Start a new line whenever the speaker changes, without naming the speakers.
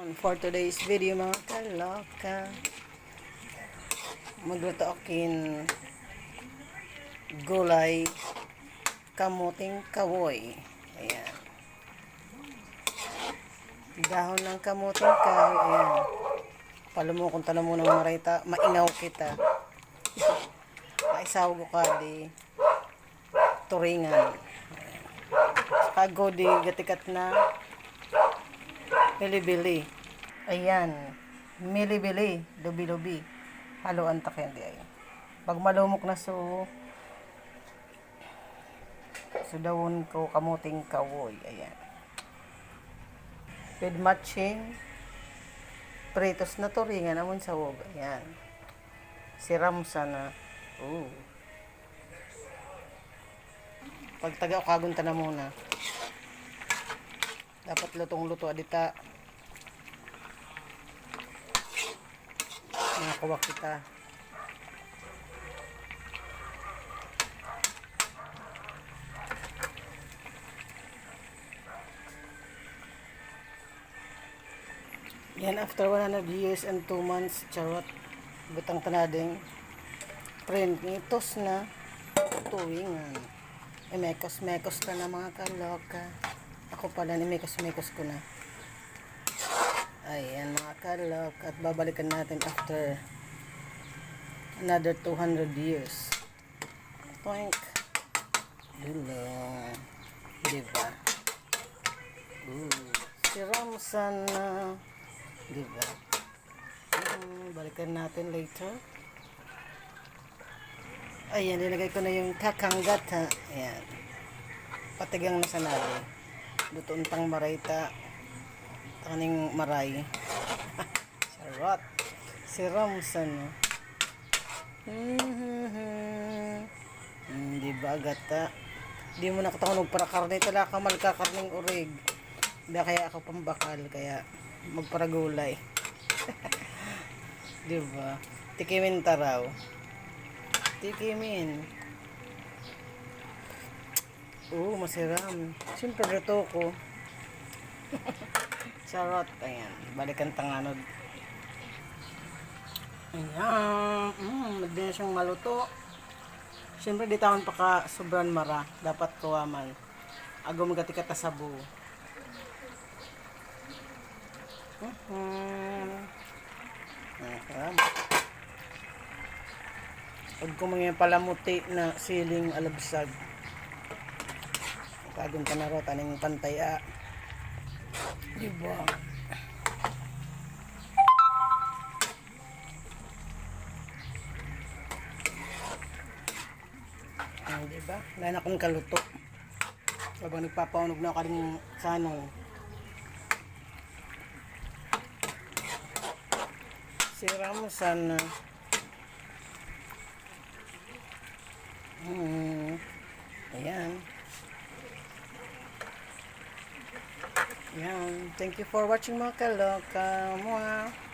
For today's video mga kaloka, magluto akin gulay kamuting kawoy. Ayan. Dahon ng kamuting kawoy. Ayan. Palumukong tala mo ng marita. Maingaw kita. Maisaw ko ka di turingan. Kago di gatikat na Milibili. Ayan. Milibili. Lubi-lubi. Haluan ta kendi ay. Pag malumok na so sudawon ko kamuting kawoy. Ayan. With matching pritos na turingan amon sa wog. Ayan. Siram sana. Ooh. Pag taga kagunta na muna. Dapat lutong-luto adita. Nakakuha kita. Yan after 100 years and 2 months, charot. Butang tanading. Print nitos na tuwingan. E mekos-mekos ka na mga kaloka. Ako pala ni mekos-mekos ko na. Ayan mga kalok. At babalikan natin after another 200 years. Toink. Dulong. Diba? Ooh. Si Ramsan na. Diba? Hmm, balikan natin later. Ayan, nilagay ko na yung kakanggat ha. Ayan. Patigang na sa nali. Lutoon pang marayta. Taning maray. Charot. Si Ramsan. no? Hmm, di ba gata? Di mo nakatakunog para karne tala ka malka karning urig. Di kaya ako pambakal kaya magparagulay. di ba? Tikimin taraw. Tikimin. Oo, masiram. Siyempre, rito ko. Charot. Ayan. Balikan tanganod. Ayan. Mm, hindi na siyang maluto. Siyempre, di taon pa ka sobrang mara. Dapat kuwaman. Agaw magatikat na sabu. Mm-hmm. Ayan. Huwag ko mga palamuti na siling alabsag. Kagong ka na ro, taning pantay ah. Diba? Ah, diba? Wala na akong kaluto. Habang nagpapaunog na ako rin sa ano. Sira mo sana. Ayan. Thank you for watching mga kaloka. Mwah.